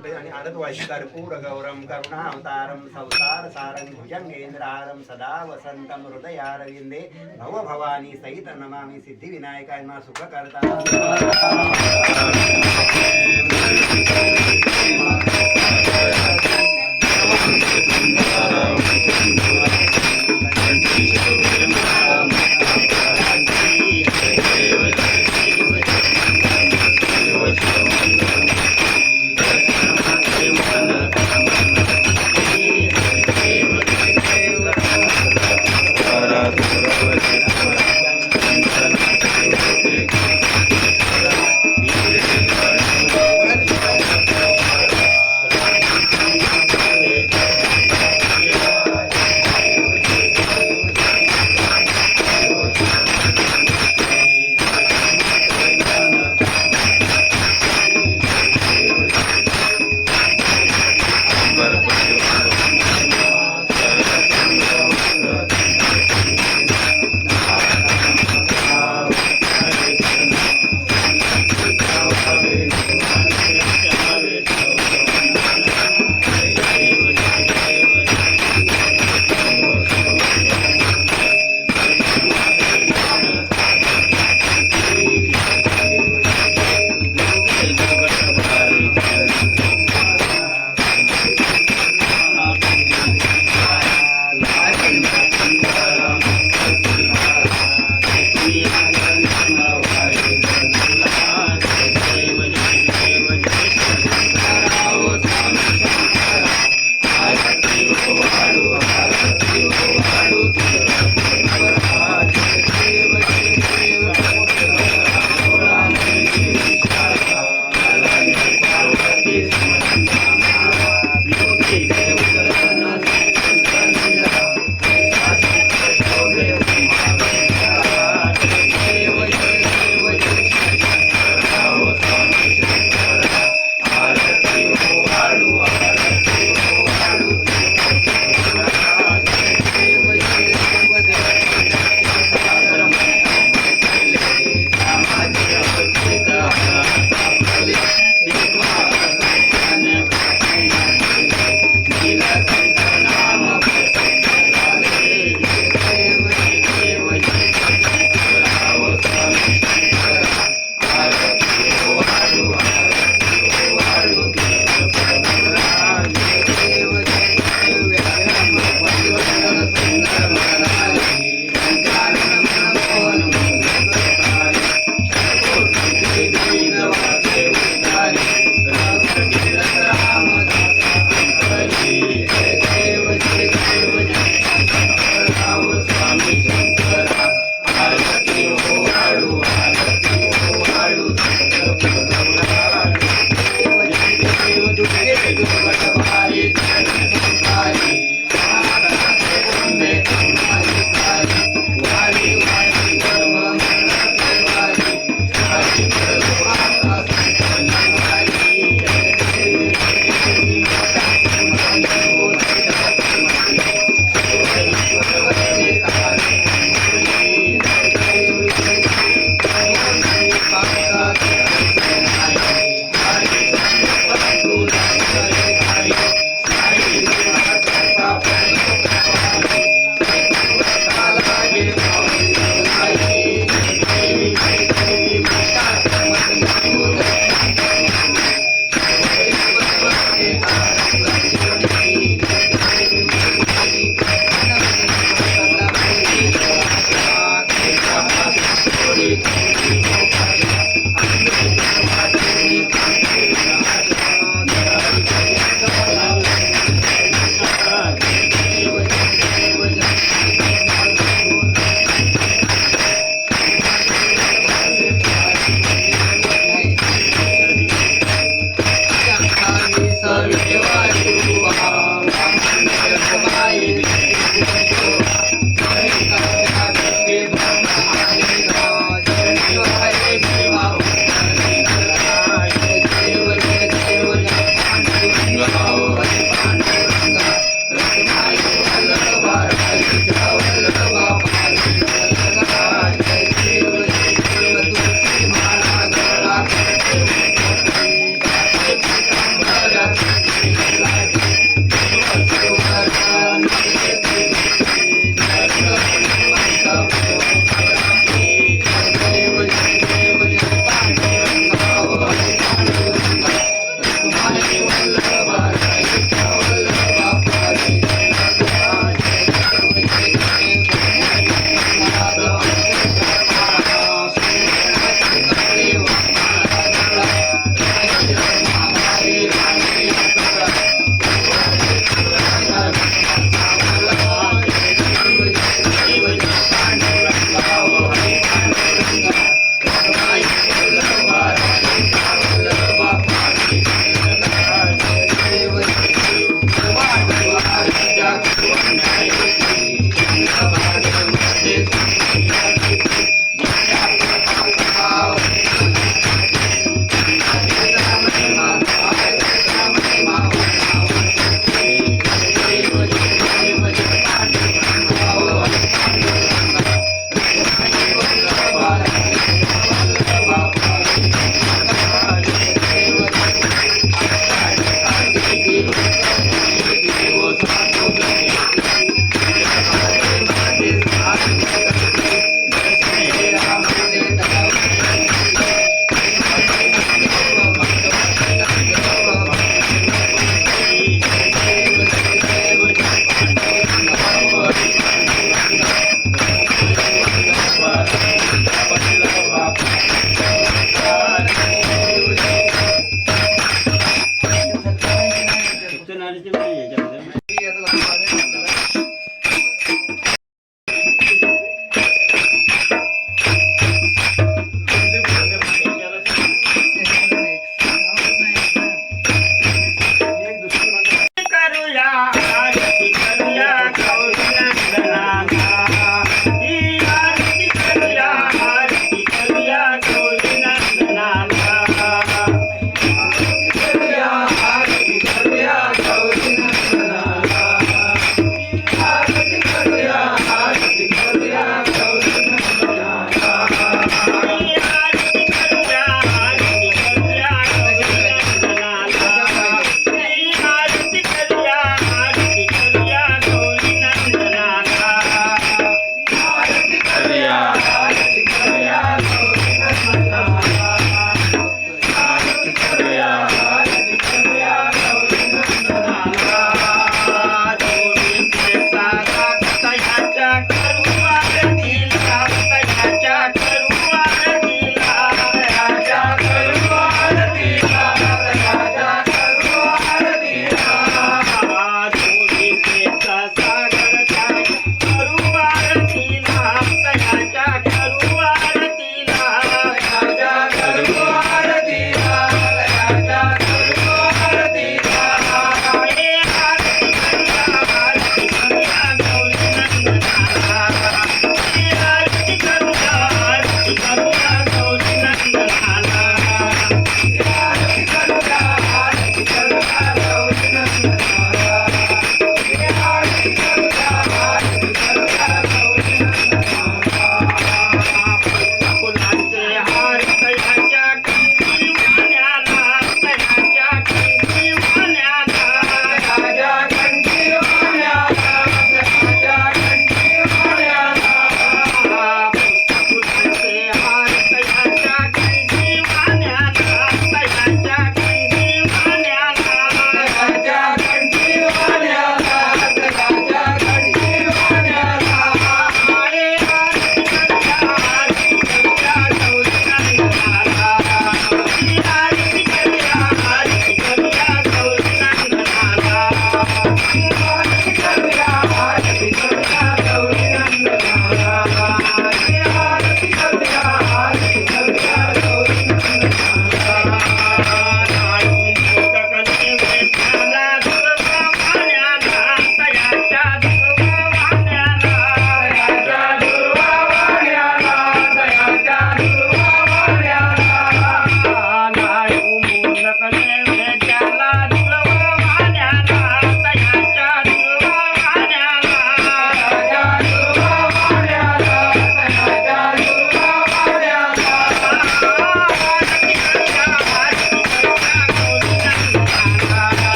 అంటే అని అడద్వైష్ కర్పూర గౌరం కరుణావతారం సంసార సారం భుజంగేంద్రారం సదా వసంతం హృదయారవిందే భవ భవానీ సహిత నమామి సిద్ధి వినాయకాయ మా సుఖకర్త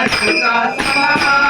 राजा सुखा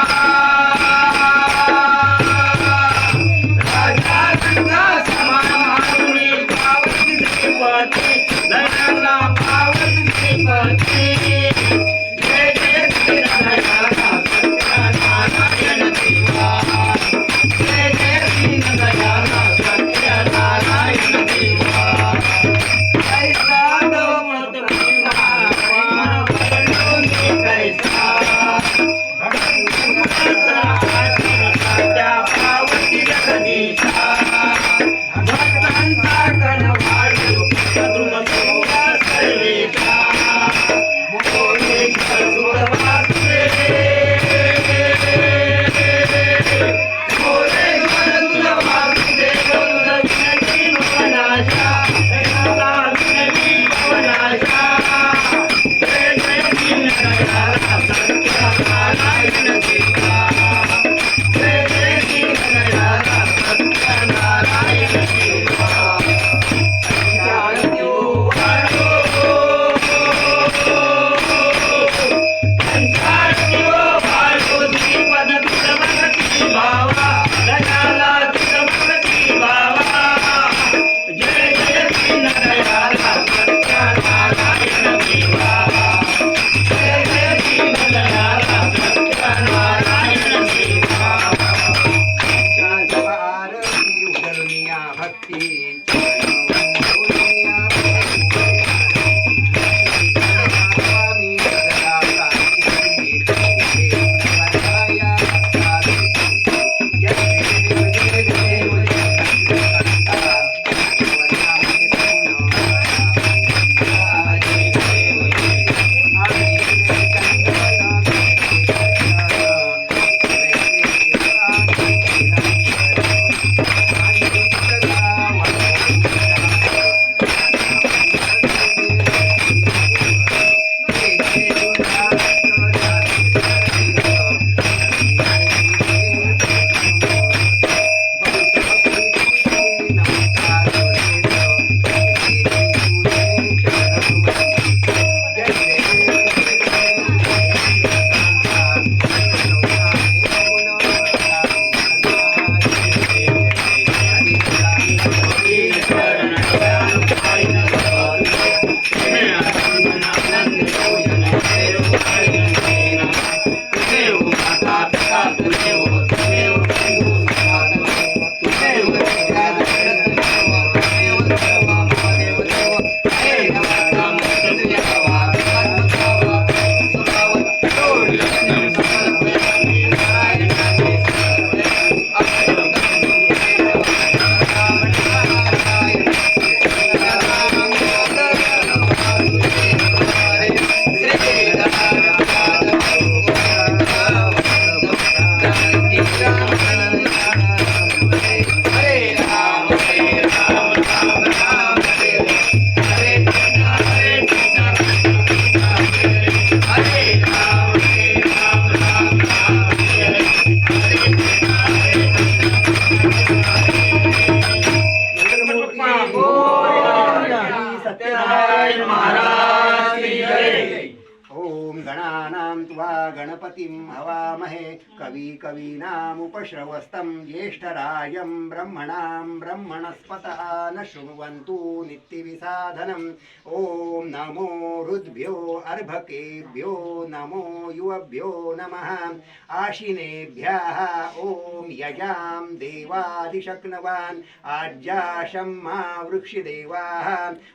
कवी कवीनामुपश्रवस्तं ज्येष्ठरायं ब्रह्मणां ब्रह्मणस्पतः न शृण्वन्तु नित्यविसाधनम् ॐ नमो हृद्भ्यो अर्भकेभ्यो नमो युवभ्यो नमः। आशिनेभ्यः ॐ यजां देवादिशक्नवान्। आज्याशं मा वृक्षिदेवाः।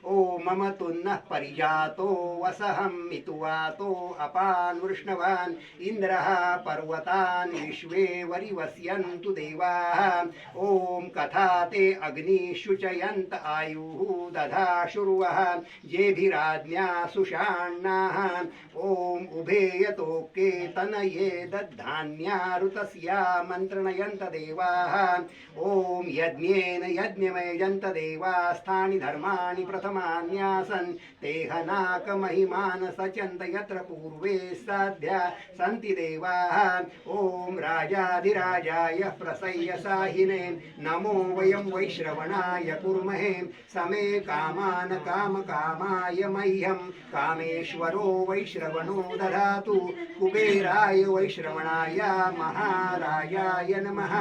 ॐ मम तुन्नः परिजातो वसहं मितुवातो अपान् वृष्णवान्। इन्द्रः पर्वता विश्वेवरिवस्यन्तु देवाः। ॐ कथा ते अग्निशुचयन्त आयुः दधाशुर्वः जेभिराज्ञा सुषाण्णाः। ॐ उभेयतो केतनये दद्धान्या दद्धान्यारुतस्या मन्त्रणयन्त देवाः। ॐ यज्ञेन यज्ञमयजन्त देवास्थानि धर्माणि प्रथमान्यासन्। तेहनाकमहिमान सचन्त यत्र पूर्वे साध्या सन्ति देवाः। ॐ ॐ राजाधिराजाय प्रसय्य साहिने नमो वयं वैश्रवणाय कुर्महे समे कामान कामकामाय मह्यं कामेश्वरो वैश्रवणो ददातु कुबेराय वैश्रवणाय महाराजाय नमः।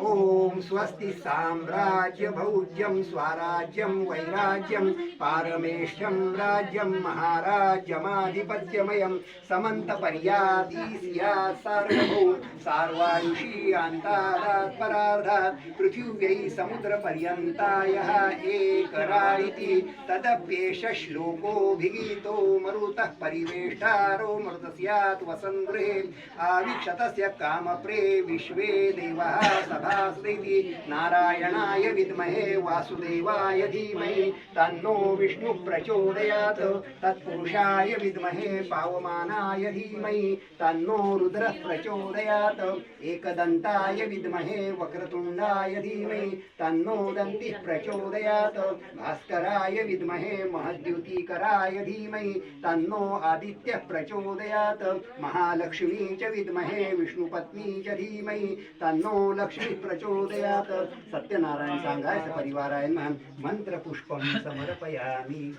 ॐ स्वस्ति साम्राज्य भौज्यं स्वराज्यं वैराज्यं पारमेष्ठ्यं राज्यं महाराज्यमाधिपत्यमयं समन्तपर्यादीस्या सार्वभौ सार्वायुषी अन्तादात् परार्धात् पृथिव्यै समुद्रपर्यन्तायः एकरारिति तदप्येष श्लोकोऽभिगीतो मरुतः परिवेष्टारो मृतस्यात् वसङ्गृहे आविक्षतस्य कामप्रे विश्वे देवः सभास्ति नारायणाय विद्महे वासुदेवाय धीमहि तन्नो विष्णु प्रचोदयात्। तत्पुरुषाय विद्महे पावमानाय धीमहि तन्नो रुद्रः प्रचोदयात्। एकदन्ताय विद्महे वक्रतुण्डाय धीमहि तन्नो दन्तिः प्रचोदयात्। भास्कराय विद्महे महद्युतिकराय धीमहि तन्नो आदित्यः प्रचोदयात्। महालक्ष्मी च विद्महे विष्णुपत्नी च धीमहि तन्नो लक्ष्मी प्रचोदयात्। सत्यनारायण सांगाय परिवाराय नमः। मंत्रपुष्पं समर्पयामि।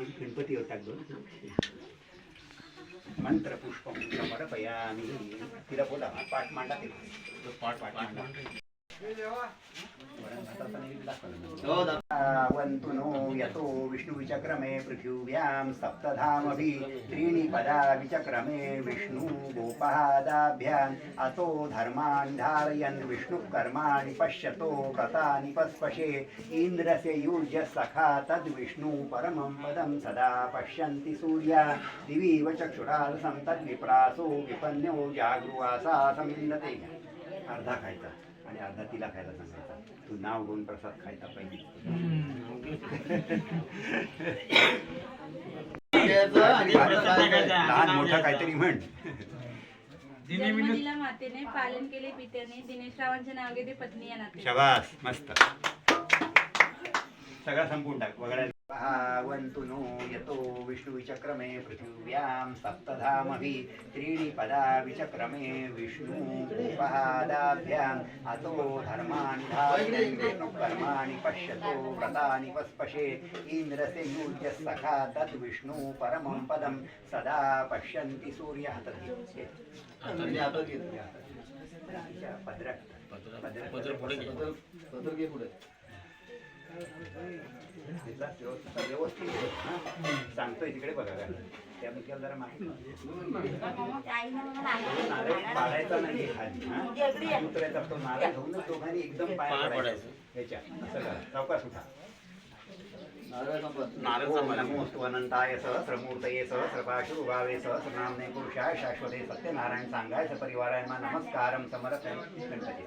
गणपती होता दोन मंत्रपुष्पं समर्पयामि. तिला बोला हा पाठ मांडा ते पाठ पाठ मांडा वन्तु नो यतो विष्णुविचक्रमे पृथिव्यां सप्तधामभि त्रीणि पदा विचक्रमे विष्णु गोपादाभ्याम् अतो धर्मान् धारयन् विष्णुः कर्माणि पश्यतो व्रतानि पस्पशे। इन्द्रस्य युज्य सखा तद्विष्णु परमं पदं सदा पश्यन्ति सूर्या। दिवीव चक्षुरालसं तद्विप्रासो विपन्यो जागृवासा समिन्दते अर्धा खायचा। आणि अर्धा तिला खायला सांगायचा. तू नाव घेऊन प्रसाद खायचा पाहिजे. लहान मोठं काहीतरी म्हण. जन्मदिला मातेने पालन केले पित्याने. दिनेशरावांचे नाव घेते पत्नी या नाते शबास मस्त. सगळा संपून टाक. वगळ्या वन्तु नो यतो विष्णुविचक्रमे पृथिव्यां सप्तधामभि त्रीणि पदा विचक्रमे विष्णुपहादाभ्याम् अतो धर्माणि धारयन् विष्णुकर्माणि पश्यतो व्रतानि पस्पशे इन्द्रस्य युज्य सखा तद्विष्णु परमं पदं सदा पश्यन्ति सूर्यः तद् पद्र पद्र व्यवस्थित हा? सांगतोय तिकडे बघा काय त्याबद्दल जरा माहिती नारळ पाडायचा नाही खाली हा? उतरायचा तो नारळ दोघांनी एकदम पाय पडायचं. ह्याच्या असं करा अनंताय सहस्रमूर्तये सहस्रनामने पुरुषाय शाश्वते सत्यनारायण सांगाय सपरिवाराय मा नमस्कारम समर्थ गणपती.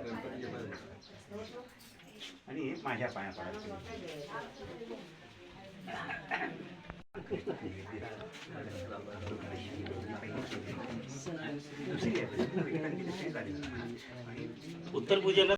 आणि माझ्या पाया पडायचं उत्तर पूजेला